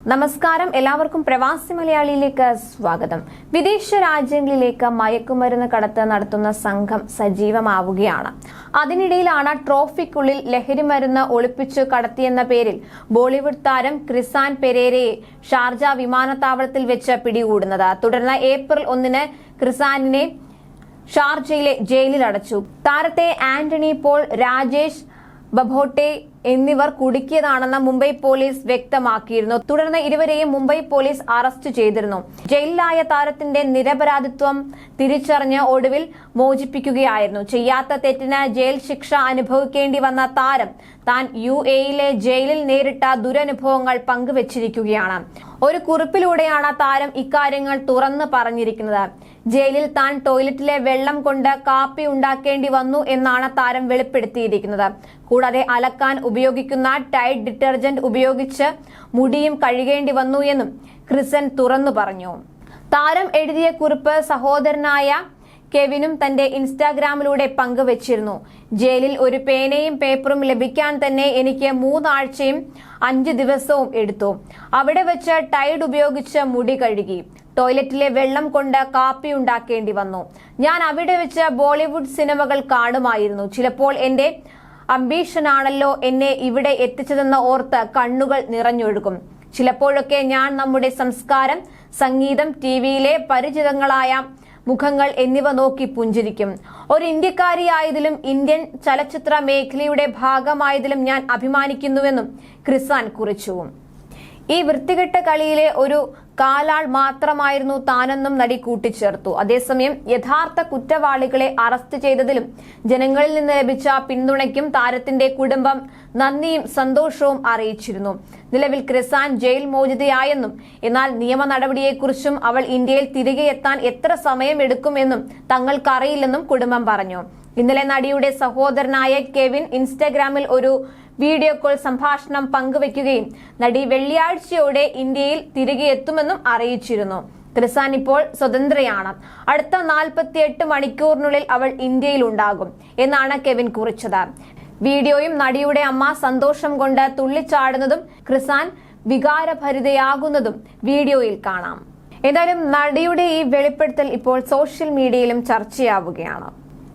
നമസ്കാരം. എല്ലാവർക്കും പ്രവാസി മലയാളിയിലേക്ക് സ്വാഗതം. വിദേശ രാജ്യങ്ങളിലേക്ക് മയക്കുമരുന്ന് കടത്ത് നടത്തുന്ന സംഘം സജീവമാവുകയാണ്. അതിനിടയിലാണ് ട്രോഫിക്കുള്ളിൽ ലഹരിമരുന്ന് ഒളിപ്പിച്ചു കടത്തിയെന്ന പേരിൽ ബോളിവുഡ് താരം ക്രിസാൻ പെരേരയെ ഷാർജ വിമാനത്താവളത്തിൽ വെച്ച് പിടികൂടുന്നത്. തുടർന്ന് ഏപ്രിൽ ഒന്നിന് ക്രിസാനിനെ ഷാർജയിലെ ജയിലിൽ അടച്ചു. താരത്തെ ആന്റണി പോൾ രാജേഷ് ബഭോട്ടെ എന്നിവർ കുടുക്കിയതാണെന്ന് മുംബൈ പോലീസ് വ്യക്തമാക്കിയിരുന്നു. തുടർന്ന് ഇരുവരെയും മുംബൈ പോലീസ് അറസ്റ്റ് ചെയ്തിരുന്നു. ജയിലിലായ താരത്തിന്റെ നിരപരാധിത്വം തിരിച്ചറിഞ്ഞ് ഒടുവിൽ മോചിപ്പിക്കുകയായിരുന്നു. ചെയ്യാത്ത തെറ്റിന് ജയിൽ ശിക്ഷ അനുഭവിക്കേണ്ടി വന്ന താരം താൻ യു എയിലെ ജയിലിൽ നേരിട്ട ദുരനുഭവങ്ങൾ പങ്കുവച്ചിരിക്കുകയാണ്. ഒരു കുറിപ്പിലൂടെയാണ് താരം ഇക്കാര്യങ്ങൾ തുറന്നു പറഞ്ഞിരിക്കുന്നത്. ജയിലിൽ താൻ ടോയ്ലറ്റിലെ വെള്ളം കൊണ്ട് കാപ്പി ഉണ്ടാക്കേണ്ടി വന്നു എന്നാണ് താരം വെളിപ്പെടുത്തിയിരിക്കുന്നത്. കൂടാതെ അലക്കാൻ ഉപയോഗിക്കുന്ന ടൈഡ് ഡിറ്റർജന്റ് ഉപയോഗിച്ച് മുടിയും കഴുകേണ്ടി വന്നു എന്നും ക്രിസൻ തുറന്നു പറഞ്ഞു. താരം എഴുതിയ കുറിപ്പ് സഹോദരനായ കെവിനും തന്റെ ഇൻസ്റ്റാഗ്രാമിലൂടെ പങ്കുവച്ചിരുന്നു. ജയിലിൽ ഒരു പേനയും പേപ്പറും ലഭിക്കാൻ തന്നെ എനിക്ക് മൂന്നാഴ്ചയും അഞ്ച് ദിവസവും എടുത്തു. അവിടെ വെച്ച് ടൈഡ് ഉപയോഗിച്ച് മുടി കഴുകി. ടോയ്ലറ്റിലെ വെള്ളം കൊണ്ട് കാപ്പി ഉണ്ടാക്കേണ്ടി വന്നു. ഞാൻ അവിടെ വെച്ച് ബോളിവുഡ് സിനിമകൾ കാണുമായിരുന്നു. ചിലപ്പോൾ എന്റെ അംബീഷനാണല്ലോ എന്നെ ഇവിടെ എത്തിച്ചതെന്ന് ഓർത്ത് കണ്ണുകൾ നിറഞ്ഞൊഴുകും. ചിലപ്പോഴൊക്കെ ഞാൻ നമ്മുടെ സംസ്കാരം സംഗീതം ടി വിയിലെ പരിചിതങ്ങളായ മുഖങ്ങൾ എന്നിവ നോക്കി പുഞ്ചിരിക്കും. ഒരു ഇന്ത്യക്കാരിയായതിലും ഇന്ത്യൻ ചലച്ചിത്ര മേഖലയുടെ ഭാഗമായതിലും ഞാൻ അഭിമാനിക്കുന്നുവെന്നും ക്രിസാൻ കുറിച്ചു. ഈ വൃത്തികെട്ട കളിയിലെ ഒരു കാലാൾ മാത്രമായിരുന്നു താനെന്നും നടി കൂട്ടിച്ചേർത്തു. അതേസമയം യഥാർത്ഥ കുറ്റവാളികളെ അറസ്റ്റ് ചെയ്തതിലും ജനങ്ങളിൽ നിന്ന് ലഭിച്ച പിന്തുണയ്ക്കും താരത്തിന്റെ കുടുംബം നന്ദിയും സന്തോഷവും അറിയിച്ചിരുന്നു. നിലവിൽ ക്രിസാൻ ജയിൽ മോചിതയായെന്നും എന്നാൽ നിയമ നടപടിയെക്കുറിച്ചും അവൾ ഇന്ത്യയിൽ തിരികെ എത്താൻ എത്ര സമയമെടുക്കുമെന്നും തങ്ങൾക്കറിയില്ലെന്നും കുടുംബം പറഞ്ഞു. ഇന്നലെ നടിയുടെ സഹോദരനായ കെവിൻ ഇൻസ്റ്റഗ്രാമിൽ ഒരു വീഡിയോ കോൾ സംഭാഷണം പങ്കുവയ്ക്കുകയും നടി വെള്ളിയാഴ്ചയോടെ ഇന്ത്യയിൽ തിരികെ എത്തുമെന്നും അറിയിച്ചിരുന്നു. ക്രിസാൻ ഇപ്പോൾ സ്വതന്ത്രയാണ്. അടുത്ത നാൽപ്പത്തിയെട്ട് മണിക്കൂറിനുള്ളിൽ അവൾ ഇന്ത്യയിൽ ഉണ്ടാകും എന്നാണ് കെവിൻ കുറിച്ചത്. വീഡിയോയും നടിയുടെ അമ്മ സന്തോഷം കൊണ്ട് തുള്ളിച്ചാടുന്നതും ക്രിസാൻ വികാരഭരിതയാകുന്നതും വീഡിയോയിൽ കാണാം. എന്തായാലും നടിയുടെ ഈ വെളിപ്പെടുത്തൽ ഇപ്പോൾ സോഷ്യൽ മീഡിയയിലും ചർച്ചയാവുകയാണ്.